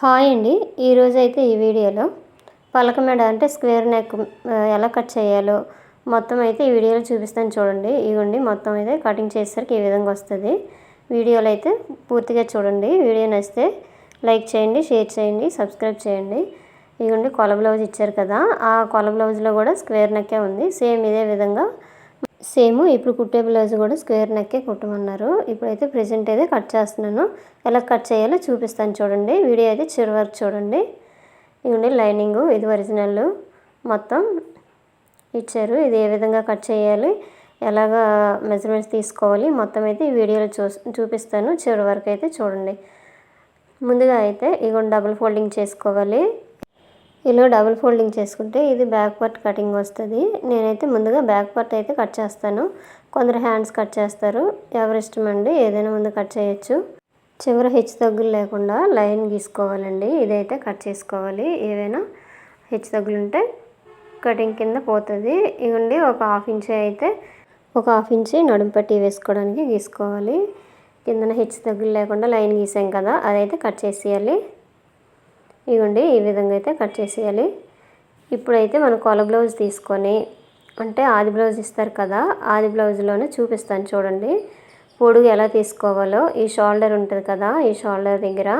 Hi అండి. ఈరోజు అయితే ఈ వీడియోలో పలక మెడ అంటే స్క్వేర్ నెక్ ఎలా కట్ చేయాలో మొత్తం అయితే ఈ వీడియోలో చూపిస్తాను చూడండి. ఇవ్వండి మొత్తం అయితే కటింగ్ చేసేసరికి ఈ విధంగా వస్తుంది. వీడియోలో అయితే పూర్తిగా చూడండి. వీడియో నచ్చితే లైక్ చేయండి షేర్ చేయండి సబ్స్క్రైబ్ చేయండి. ఇవ్వండి కొల బ్లౌజ్ ఇచ్చారు కదా ఆ కొల బ్లౌజ్లో కూడా స్క్వేర్ నెక్కే ఉంది. సేమ్ ఇదే విధంగా సేమ్ ఇప్పుడు కుట్టే బ్లౌజ్ కూడా స్క్వేర్ నెక్కే కుట్టమన్నారు. ఇప్పుడైతే ప్రజెంట్ అయితే కట్ చేస్తున్నాను. ఎలా కట్ చేయాలో చూపిస్తాను చూడండి. వీడియో అయితే చివరి వరకు చూడండి. ఇవ్వండి లైనింగ్ ఇది ఒరిజినల్ మొత్తం ఇచ్చారు. ఇది ఏ విధంగా కట్ చేయాలి ఎలాగా మెజర్మెంట్స్ తీసుకోవాలి మొత్తం అయితే ఈ వీడియోలో చూ చూపిస్తాను. చివరి వరకు అయితే చూడండి. ముందుగా అయితే ఇగో డబుల్ ఫోల్డింగ్ చేసుకోవాలి. ఇలా డబుల్ ఫోల్డింగ్ చేసుకుంటే ఇది బ్యాక్ పార్ట్ కటింగ్ వస్తుంది. నేనైతే ముందుగా బ్యాక్ పార్ట్ అయితే కట్ చేస్తాను. కొందరు హ్యాండ్స్ కట్ చేస్తారు. ఎవరి ఇష్టం అండి ఏదైనా ముందు కట్ చేయొచ్చు. చివర హెచ్చు తగ్గులు లేకుండా లైన్ గీసుకోవాలండి. ఇదైతే కట్ చేసుకోవాలి. ఏవైనా హెచ్చు తగ్గులు ఉంటే కటింగ్ కింద పోతుంది. ఇవ్వండి ఒక హాఫ్ ఇంచ్ అయితే ఒక హాఫ్ ఇంచ్ నడుము పట్టి వేసుకోవడానికి గీసుకోవాలి. కిందన హెచ్చు తగ్గులు లేకుండా లైన్ గీసాం కదా అదైతే కట్ చేసేయాలి. ఇవ్వండి ఈ విధంగా అయితే కట్ చేసేయాలి. ఇప్పుడైతే మనం కొల బ్లౌజ్ తీసుకొని అంటే ఆది బ్లౌజ్ ఇస్తారు కదా ఆది బ్లౌజ్లోనే చూపిస్తాను చూడండి. పొడుగు ఎలా తీసుకోవాలో ఈ షోల్డర్ ఉంటుంది కదా ఈ షోల్డర్ దగ్గర.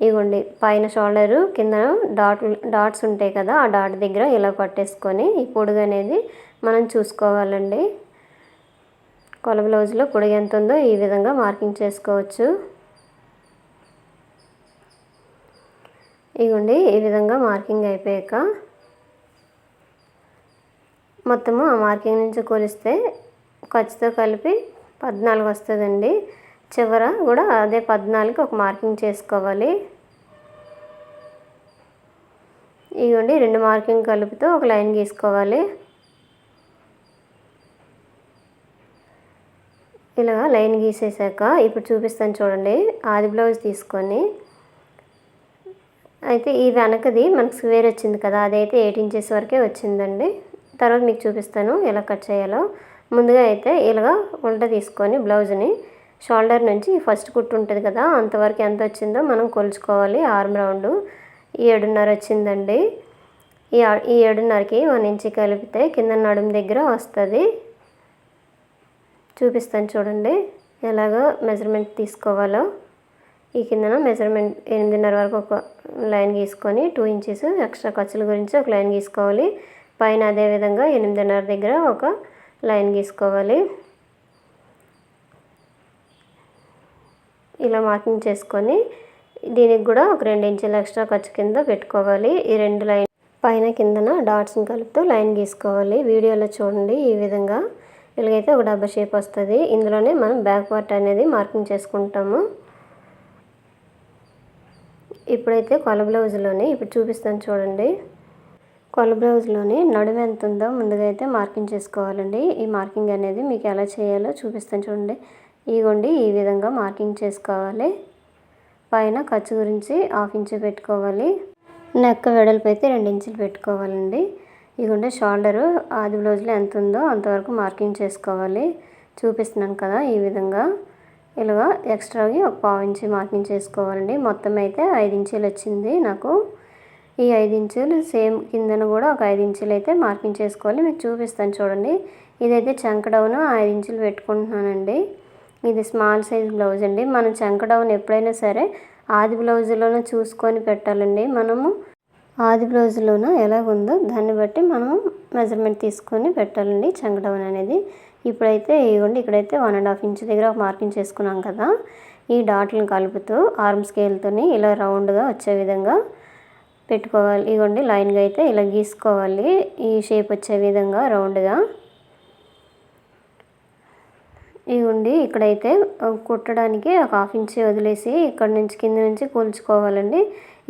ఇవ్వండి పైన షోల్డరు కింద డాట్ డాట్స్ ఉంటాయి కదా ఆ డాట్ దగ్గర ఇలా పట్టేసుకొని ఈ పొడుగు అనేది మనం చూసుకోవాలండి. కొల బ్లౌజ్లో పొడుగు ఎంత ఉందో ఈ విధంగా మార్కింగ్ చేసుకోవచ్చు. ఇగోండి ఈ విధంగా మార్కింగ్ అయిపోయాక మొత్తము ఆ మార్కింగ్ నుంచి కొలిస్తే ఖర్చుతో కలిపి పద్నాలుగు వస్తుందండి. చివర కూడా అదే పద్నాలుగు ఒక మార్కింగ్ చేసుకోవాలి. ఇవ్వండి రెండు మార్కింగ్ కలుపుతూ ఒక లైన్ గీసుకోవాలి. ఇలా లైన్ గీసేసాక ఇప్పుడు చూపిస్తాను చూడండి. ఆది బ్లౌజ్ తీసుకొని అయితే ఈ వెనకది మనకు స్క్వేర్ వచ్చింది కదా అదైతే ఎయిట్ ఇంచెస్ వరకే వచ్చిందండి. తర్వాత మీకు చూపిస్తాను ఎలా కట్ చేయాలో. ముందుగా అయితే ఇలాగ ఉల్ట తీసుకొని బ్లౌజ్ని షోల్డర్ నుంచి ఫస్ట్ కుట్టు ఉంటుంది కదా అంతవరకు ఎంత వచ్చిందో మనం కొలుచుకోవాలి. ఆర్మ్ రౌండ్ ఏడున్నర వచ్చిందండి. ఈ ఈ ఏడున్నరకి వన్ ఇంచి కలిపితే కింద నడుము దగ్గర వస్తుంది. చూపిస్తాను చూడండి ఎలాగో మెజర్మెంట్ తీసుకోవాలో. ఈ కిందన మెజర్మెంట్ ఎనిమిదిన్నర వరకు ఒక లైన్ గీసుకొని టూ ఇంచెస్ ఎక్స్ట్రా ఖర్చుల గురించి ఒక లైన్ గీసుకోవాలి. పైన అదేవిధంగా ఎనిమిదిన్నర దగ్గర ఒక లైన్ గీసుకోవాలి. ఇలా మార్కింగ్ చేసుకొని దీనికి కూడా ఒక రెండు ఇంచుల ఎక్స్ట్రా ఖర్చు కింద పెట్టుకోవాలి. ఈ రెండు లైన్ పైన కిందన డాట్స్ని కలుపుతూ లైన్ గీసుకోవాలి. వీడియోలో చూడండి ఈ విధంగా. ఇలాగైతే ఒక డబ్బా షేప్ వస్తుంది. ఇందులోనే మనం బ్యాక్ పార్ట్ అనేది మార్కింగ్ చేసుకుంటాము. ఇప్పుడైతే కొల బ్లౌజ్లోని ఇప్పుడు చూపిస్తాను చూడండి. కొల బ్లౌజ్లోని నడుము ఎంత ఉందో ముందుగా అయితే మార్కింగ్ చేసుకోవాలండి. ఈ మార్కింగ్ అనేది మీకు ఎలా చేయాలో చూపిస్తాను చూడండి. ఇగోండి ఈ విధంగా మార్కింగ్ చేసుకోవాలి. పైన ఖర్చు గురించి హాఫ్ ఇంచు పెట్టుకోవాలి. నెక్క వెడల్పు అయితే రెండు ఇంచులు పెట్టుకోవాలండి. ఇదిగోండి షోల్డరు ఆది బ్లౌజ్లో ఎంత ఉందో అంతవరకు మార్కింగ్ చేసుకోవాలి. చూపిస్తున్నాను కదా ఈ విధంగా. ఇలాగా ఎక్స్ట్రాకి ఒక పావు ఇంచి మార్కింగ్ చేసుకోవాలండి. మొత్తం అయితే ఐదు ఇంచులు వచ్చింది నాకు. ఈ ఐదు ఇంచులు సేమ్ కిందన కూడా ఒక ఐదు ఇంచులు అయితే మార్కింగ్ చేసుకోవాలి. మీకు చూపిస్తాను చూడండి. ఇదైతే చంక డౌన్ ఐదు ఇంచులు పెట్టుకుంటున్నానండి. ఇది స్మాల్ సైజ్ బ్లౌజ్ అండి. మనం చంక డౌన్ ఎప్పుడైనా సరే ఆది బ్లౌజ్లోనే చూసుకొని పెట్టాలండి. మనము ఆది బ్లౌజ్లోన ఎలాగుందో దాన్ని బట్టి మనం మెజర్మెంట్ తీసుకొని పెట్టాలండి చంక డౌన్ అనేది. ఇప్పుడైతే ఇవ్వండి ఇక్కడైతే వన్ అండ్ హాఫ్ ఇంచ్ దగ్గర ఒక మార్కింగ్ చేసుకున్నాం కదా. ఈ డాట్లను కలుపుతూ ఆర్మ్ స్కేల్తోని ఇలా రౌండ్గా వచ్చే విధంగా పెట్టుకోవాలి. ఇవ్వండి లైన్గా అయితే ఇలా గీసుకోవాలి. ఈ షేప్ వచ్చే విధంగా రౌండ్గా ఇవ్వండి ఇక్కడైతే కుట్టడానికి ఒక హాఫ్ ఇంచ్ వదిలేసి ఇక్కడ నుంచి కింద నుంచి కూల్చుకోవాలండి.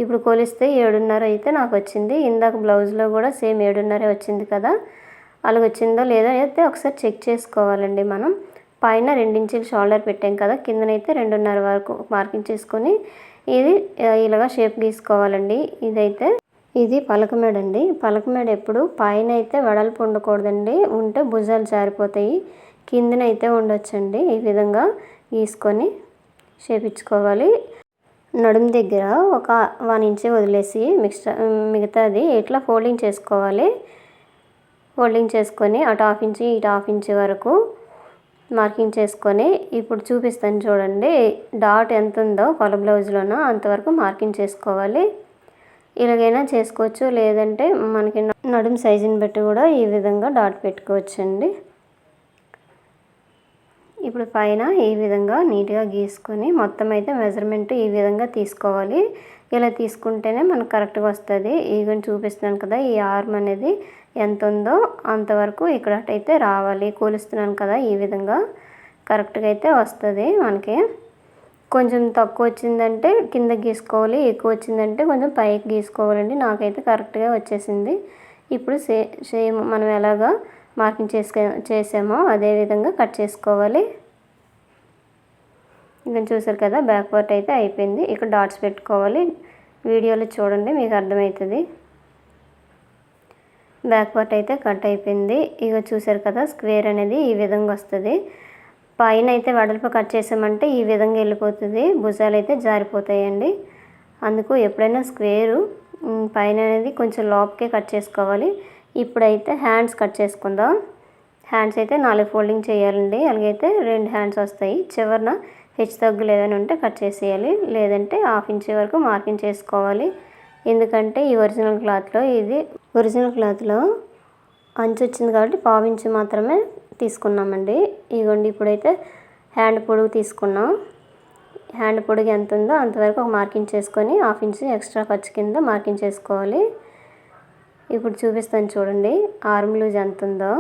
ఇప్పుడు కొలిస్తే ఏడున్నర అయితే నాకు వచ్చింది. ఇందాక బ్లౌజ్లో కూడా సేమ్ ఏడున్నరే వచ్చింది కదా. అలాగ వచ్చిందో లేదో అయితే ఒకసారి చెక్ చేసుకోవాలండి మనం. పైన రెండించులు షోల్డర్ పెట్టాం కదా కిందనైతే రెండున్నర వరకు మార్కింగ్ చేసుకొని ఇది ఇలాగా షేప్ గీసుకోవాలండి. ఇదైతే ఇది పలకమేడ అండి పలకమేడ ఎప్పుడు పైన అయితే వెడల్పు ఉండకూడదండి ఉంటే భుజాలు జారిపోతాయి. కిందనైతే ఉండొచ్చండి. ఈ విధంగా గీసుకొని షేప్ ఇచ్చుకోవాలి నడుము దగ్గర ఒక వన్ ఇంచ్ వదిలేసి మిక్స్ మిగతాది ఇట్లా ఫోల్డింగ్ చేసుకోవాలి ఫోల్డింగ్ చేసుకొని అటు హాఫ్ ఇంచి ఇటు హాఫ్ ఇంచ్ వరకు మార్కింగ్ చేసుకొని ఇప్పుడు చూపిస్తాను చూడండి డాట్ ఎంత ఉందో కొల బ్లౌజ్లోనో అంతవరకు మార్కింగ్ చేసుకోవాలి. ఇలాగైనా చేసుకోవచ్చు లేదంటే మనకి నడుము సైజుని బట్టి కూడా ఈ విధంగా డాట్ పెట్టుకోవచ్చండి. ఇప్పుడు పైన ఈ విధంగా నీట్గా గీసుకొని మొత్తం అయితే మెజర్మెంట్ ఈ విధంగా తీసుకోవాలి. ఇలా తీసుకుంటేనే మనకు కరెక్ట్గా వస్తుంది. ఈగని చూపిస్తున్నాను కదా ఈ ఆర్మ్ అనేది ఎంత ఉందో అంతవరకు ఇక్కడ అయితే రావాలి. కూలుస్తున్నాను కదా ఈ విధంగా కరెక్ట్గా అయితే వస్తుంది మనకి. కొంచెం తక్కువ వచ్చిందంటే కింద గీసుకోవాలి ఎక్కువ వచ్చిందంటే కొంచెం పైకి గీసుకోవాలండి. నాకైతే కరెక్ట్గా వచ్చేసింది. ఇప్పుడు సేమ్ మనం ఎలాగా మార్కింగ్ చేసుకు చేసామో అదే విధంగా కట్ చేసుకోవాలి. ఇంకా చూసారు కదా బ్యాక్ పార్ట్ అయితే అయిపోయింది. ఇక్కడ డాట్స్ పెట్టుకోవాలి. వీడియోలో చూడండి మీకు అర్థమవుతుంది. బ్యాక్ పార్ట్ అయితే కట్ అయిపోయింది. ఇక చూసారు కదా స్క్వేర్ అనేది ఈ విధంగా వస్తుంది. పైన అయితే వెడల్పు కట్ చేసామంటే ఈ విధంగా వెళ్ళిపోతుంది. భుజాలు అయితే జారిపోతాయండి. అందుకు ఎప్పుడైనా స్క్వేరు పైన అనేది కొంచెం లోపకే కట్ చేసుకోవాలి. ఇప్పుడైతే హ్యాండ్స్ కట్ చేసుకుందాం. హ్యాండ్స్ అయితే నాలుగు ఫోల్డింగ్ చేయాలండి. అలాగైతే రెండు హ్యాండ్స్ వస్తాయి. చివరిన హెచ్చు తగ్గులు ఏదైనా ఉంటే కట్ చేసేయాలి. లేదంటే హాఫ్ ఇంచ్ వరకు మార్కింగ్ చేసుకోవాలి. ఎందుకంటే ఈ ఒరిజినల్ క్లాత్లో ఇది ఒరిజినల్ క్లాత్లో అంచు వచ్చింది కాబట్టి పావు ఇంచు మాత్రమే తీసుకున్నామండి. ఇదిగోండి ఇప్పుడైతే హ్యాండ్ పొడుగు తీసుకున్నాం. హ్యాండ్ పొడుగు ఎంత ఉందో అంతవరకు ఒక మార్కింగ్ చేసుకొని హాఫ్ ఇంచ్ ఎక్స్ట్రా ఖర్చు కింద మార్కింగ్ చేసుకోవాలి. ఇప్పుడు చూపిస్తాను చూడండి ఆర్మ్ లూజ్ ఎంత ఉందో.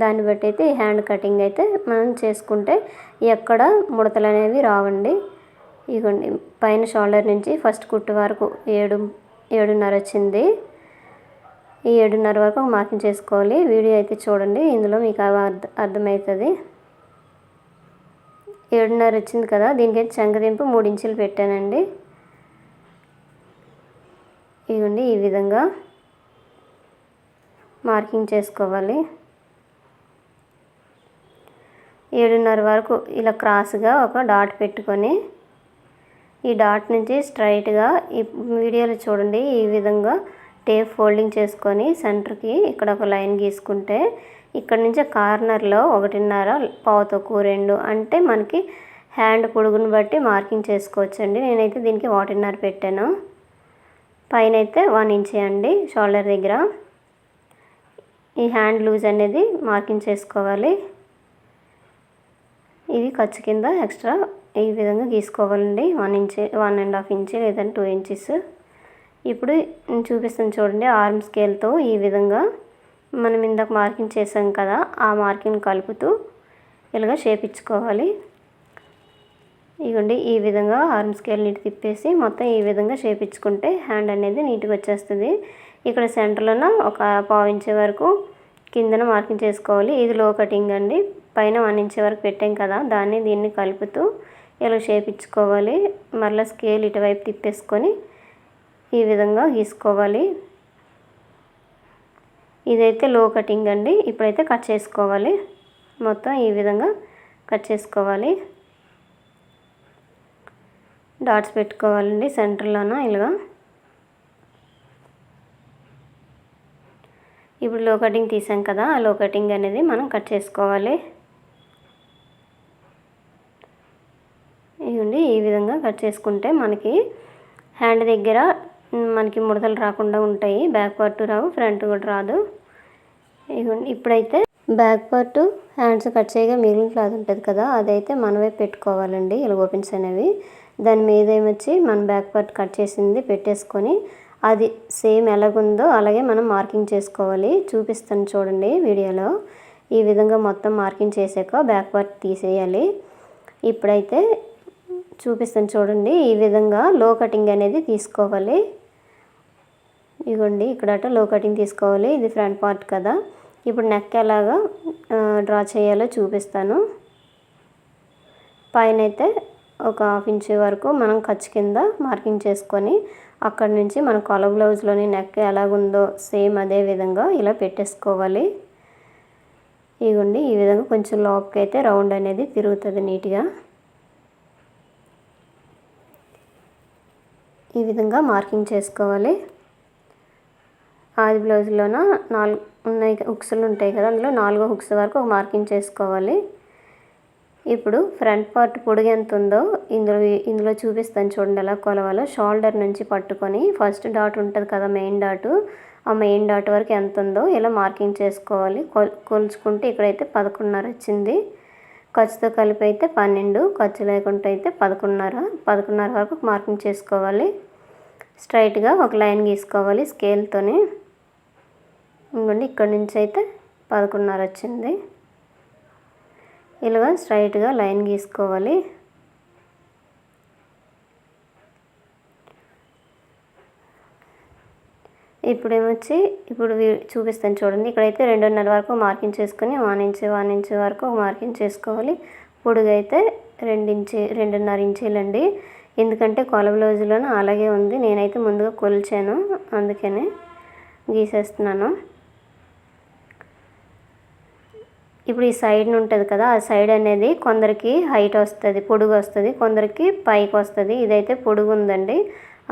దాన్ని బట్టి అయితే ఈ హ్యాండ్ కటింగ్ అయితే మనం చేసుకుంటే ఎక్కడ ముడతలు అనేవి రావండి. ఇదిగోండి పైన షోల్డర్ నుంచి ఫస్ట్ కుట్టు వరకు ఏడు ఏడున్నర వచ్చింది. ఈ ఏడున్నర వరకు మార్కింగ్ చేసుకోవాలి. వీడియో అయితే చూడండి ఇందులో మీకు అర్థ అర్థమవుతుంది ఏడున్నర వచ్చింది కదా దీనికైతే చంకదింపు మూడు ఇంచులు పెట్టానండి. ఇదిగోండి ఈ విధంగా మార్కింగ్ చేసుకోవాలి. ఏడున్నర వరకు ఇలా క్రాస్గా ఒక డాట్ పెట్టుకొని ఈ డాట్ నుంచి స్ట్రైట్గా ఈ వీడియోలో చూడండి. ఈ విధంగా టేప్ ఫోల్డింగ్ చేసుకొని సెంటర్కి ఇక్కడ ఒక లైన్ గీసుకుంటే ఇక్కడ నుంచి కార్నర్లో ఒకటిన్నర పావు తక్కువ రెండు అంటే మనకి హ్యాండ్ పొడుగును బట్టి మార్కింగ్ చేసుకోవచ్చండి. నేనైతే దీనికి ఒకటిన్నర పెట్టాను. పైన అయితే వన్ ఇంచ్ అండి షోల్డర్ దగ్గర. ఈ హ్యాండ్ లూజ్ అనేది మార్కింగ్ చేసుకోవాలి. ఇది ఖర్చు కింద ఎక్స్ట్రా ఈ విధంగా గీసుకోవాలండి. One inch one and half inch లేదంటే టూ ఇంచెస్. ఇప్పుడు నేను చూపిస్తాను చూడండి ఆర్మ్ స్కేల్తో ఈ విధంగా మనం ఇందాక మార్కింగ్ చేసాం కదా ఆ మార్కింగ్ కలుపుతూ ఇలాగ షేప్ ఇచ్చుకోవాలి. ఇవ్వండి ఈ విధంగా ఆర్మ్ స్కేల్ నీటి తిప్పేసి మొత్తం ఈ విధంగా షేప్ ఇచ్చుకుంటే హ్యాండ్ అనేది నీట్గా వచ్చేస్తుంది. ఇక్కడ సెంటర్లోన ఒక పావు ఇంచ్ వరకు కిందన మార్కింగ్ చేసుకోవాలి. ఇది లో కటింగ్ అండి. పైన వన్ ఇంచ్ వరకు పెట్టాం కదా దాన్ని దీన్ని కలుపుతూ ఇలా షేప్ ఇచ్చుకోవాలి మరలా స్కేల్ ఇటువైపు తిప్పేసుకొని ఈ విధంగా గీసుకోవాలి. ఇదైతే లో కటింగ్ అండి ఇప్పుడైతే కట్ చేసుకోవాలి. మొత్తం ఈ విధంగా కట్ చేసుకోవాలి. డాట్స్ పెట్టుకోవాలండి సెంటర్లోన ఇలాగా. ఇప్పుడు లో కటింగ్ తీసాం కదా ఆ లో కటింగ్ అనేది మనం కట్ చేసుకోవాలి. ఇవ్వండి ఈ విధంగా కట్ చేసుకుంటే మనకి హ్యాండ్ దగ్గర మనకి ముడతలు రాకుండా ఉంటాయి. బ్యాక్ పార్ట్ రావు ఫ్రంట్ కూడా రాదు. ఇప్పుడైతే బ్యాక్ పార్ట్ హ్యాండ్స్ కట్ చేయగా మిగిలిన క్లాత్ ఉంటుంది కదా అదైతే మనమే పెట్టుకోవాలండి ఇలా ఓపెన్స్ అనేవి. దాని మీద ఏమొచ్చి మన బ్యాక్ పార్ట్ కట్ చేసింది పెట్టేసుకొని అది సేమ్ ఎలాగుందో అలాగే మనం మార్కింగ్ చేసుకోవాలి. చూపిస్తాను చూడండి వీడియోలో. ఈ విధంగా మొత్తం మార్కింగ్ చేసాక బ్యాక్ పార్ట్ తీసేయాలి. ఇప్పుడైతే చూపిస్తాను చూడండి. ఈ విధంగా లో కటింగ్ అనేది తీసుకోవాలి. ఇగోండి ఇక్కడ లో కటింగ్ తీసుకోవాలి. ఇది ఫ్రంట్ పార్ట్ కదా. ఇప్పుడు నెక్ ఎలాగా డ్రా చేయాలో చూపిస్తాను. పైన అయితే ఒక హాఫ్ ఇంచ్ వరకు మనం ఖర్చు కింద మార్కింగ్ చేసుకొని అక్కడ నుంచి మన కొల బ్లౌజ్లోని నెక్ ఎలాగుందో సేమ్ అదే విధంగా ఇలా పెట్టేసుకోవాలి. ఇగోండి ఈ విధంగా కొంచెం లోపకైతే అయితే రౌండ్ అనేది తిరుగుతుంది నీట్గా. ఈ విధంగా మార్కింగ్ చేసుకోవాలి. ఆది బ్లౌజ్లోన నాలుగు ఉన్నాయి హుక్స్లు ఉంటాయి కదా అందులో నాలుగో హుక్స్ వరకు ఒక మార్కింగ్ చేసుకోవాలి. ఇప్పుడు ఫ్రంట్ పార్ట్ పొడుగు ఎంత ఉందో ఇందులో ఇందులో చూపిస్తాను చూడండి ఎలా కొలవాలో. షోల్డర్ నుంచి పట్టుకొని ఫస్ట్ డాట్ ఉంటుంది కదా మెయిన్ డాటు ఆ మెయిన్ డాట్ వరకు ఎంత ఉందో ఇలా మార్కింగ్ చేసుకోవాలి. కొల్ కొలుచుకుంటే ఇక్కడైతే పదకొండున్నర వచ్చింది. ఖర్చుతో కలిపి అయితే పన్నెండు ఖర్చు లేకుండా అయితే పదకొండున్నర పదకొండున్నర వరకు మార్కింగ్ చేసుకోవాలి. స్ట్రైట్గా ఒక లైన్ గీసుకోవాలి స్కేల్తోని. ఇంకోండి ఇక్కడ నుంచి అయితే పదకొండున్నర వచ్చింది. ఇలాగా స్ట్రైట్గా లైన్ గీసుకోవాలి. ఇప్పుడు ఏమొచ్చి ఇప్పుడు చూపిస్తాను చూడండి. ఇక్కడైతే రెండున్నర వరకు మార్కింగ్ చేసుకొని వన్ ఇంచ్ వన్ ఇంచ్ వరకు మార్కింగ్ చేసుకోవాలి. పొడుగు అయితే రెండించి రెండున్నర ఇంచీలండి. ఎందుకంటే కొల బ్లౌజులోనూ అలాగే ఉంది. నేనైతే ముందుగా కొలిచాను. అందుకనే గీసేస్తున్నాను. ఇప్పుడు ఈ సైడ్ ఉంటుంది కదా ఆ సైడ్ అనేది కొందరికి హైట్ వస్తుంది పొడుగు వస్తుంది కొందరికి పైకి వస్తుంది. ఇదైతే పొడుగు ఉందండి.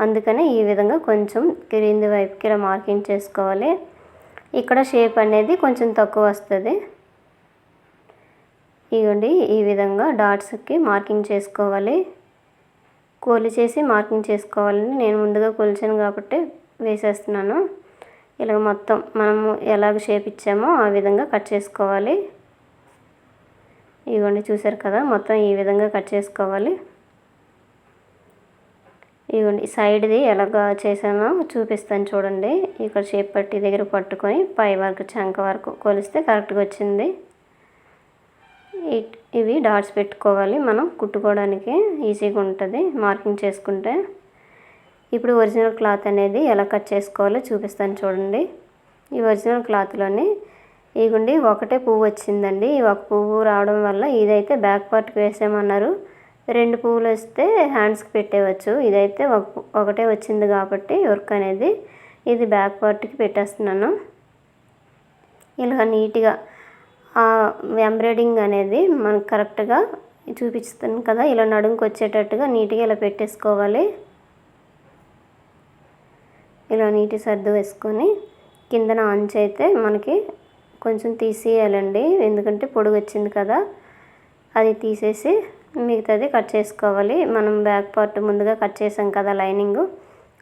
అందుకని ఈ విధంగా కొంచెం క్రింది వైపుకి ఇలా మార్కింగ్ చేసుకోవాలి. ఇక్కడ షేప్ అనేది కొంచెం తక్కువ వస్తుంది. ఇవ్వండి ఈ విధంగా డాట్స్కి మార్కింగ్ చేసుకోవాలి. కోలి చేసి మార్కింగ్ చేసుకోవాలని నేను ముందుగా కొలిచాను కాబట్టి వేసేస్తున్నాను. ఇలా మొత్తం మనము ఎలాగ షేప్ ఇచ్చామో ఆ విధంగా కట్ చేసుకోవాలి. ఇవ్వండి చూసారు కదా మొత్తం ఈ విధంగా కట్ చేసుకోవాలి. ఇవ్వండి సైడ్ది ఎలాగ చేసానో చూపిస్తాను చూడండి. ఇక్కడ షేప్ పట్టి దగ్గర పట్టుకొని పై వరకు చంక వరకు కొలిస్తే కరెక్ట్గా వచ్చింది. ఇవి డాట్స్ పెట్టుకోవాలి. మనం కుట్టుకోవడానికి ఈజీగా ఉంటుంది మార్కింగ్ చేసుకుంటే. ఇప్పుడు ఒరిజినల్ క్లాత్ అనేది ఎలా కట్ చేసుకోవాలో చూపిస్తాను చూడండి. ఈ ఒరిజినల్ క్లాత్లోని ఇగుండి ఒకటే పువ్వు వచ్చిందండి. ఒక పువ్వు రావడం వల్ల ఇదైతే బ్యాక్ పార్ట్కి వేసామన్నారు రెండు పువ్వులు వస్తే హ్యాండ్స్కి పెట్టేవచ్చు ఇదైతే ఒక ఒకటే వచ్చింది కాబట్టి వర్క్ అనేది ఇది బ్యాక్ పార్ట్కి పెట్టేస్తున్నాను. ఇలా నీట్గా ఎంబ్రాయిడింగ్ అనేది మనకు కరెక్ట్గా చూపిస్తాను కదా ఇలా నడుముకి వచ్చేటట్టుగా నీట్గా ఇలా పెట్టేసుకోవాలి. ఇలా నీటి సర్దు వేసుకొని కిందన అంచు అయితే మనకి కొంచెం తీసేయాలండి. ఎందుకంటే పొడుగు వచ్చింది కదా అది తీసేసి మిగతాది కట్ చేసుకోవాలి. మనం బ్యాక్ పార్ట్ ముందుగా కట్ చేసాం కదా లైనింగ్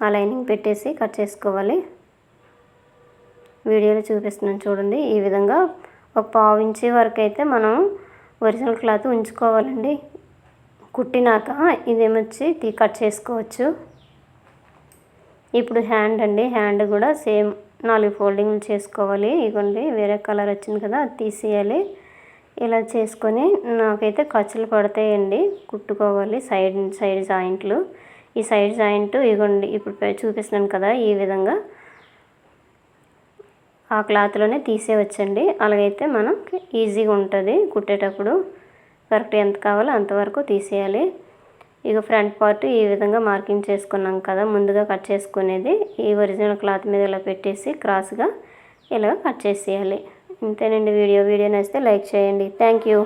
ఆ లైనింగ్ పెట్టేసి కట్ చేసుకోవాలి. వీడియోలో చూపిస్తున్నాను చూడండి. ఈ విధంగా ఒక పావు ఇంచి వరకు అయితే మనం ఒరిజినల్ క్లాత్ ఉంచుకోవాలండి. కుట్టినాక ఇదేమొచ్చి తీ కట్ చేసుకోవచ్చు. ఇప్పుడు హ్యాండ్ అండి హ్యాండ్ కూడా సేమ్ నాలుగు ఫోల్డింగ్లు చేసుకోవాలి. ఇవ్వండి వేరే కలర్ వచ్చింది కదా అది తీసేయాలి. ఇలా చేసుకొని నాకైతే ఖర్చులు పడతాయండి. కుట్టుకోవాలి సైడ్ సైడ్ జాయింట్లు. ఈ సైడ్ జాయింట్ ఇగోండి ఇప్పుడు చూపిస్తున్నాను కదా ఈ విధంగా. ఆ క్లాత్లోనే తీసేవచ్చండి అలాగైతే మనం ఈజీగా ఉంటుంది. కుట్టేటప్పుడు కరెక్ట్ ఎంత కావాలో అంతవరకు తీసేయాలి. ఇక ఫ్రంట్ పార్ట్ ఈ విధంగా మార్కింగ్ చేసుకున్నాం కదా ముందుగా కట్ చేసుకునేది ఈ ఒరిజినల్ క్లాత్ మీద ఇలా పెట్టేసి క్రాస్గా ఇలా కట్ చేసేయాలి. ఇంతేనండి వీడియో. వీడియో నచ్చితే లైక్ చేయండి. Thank you.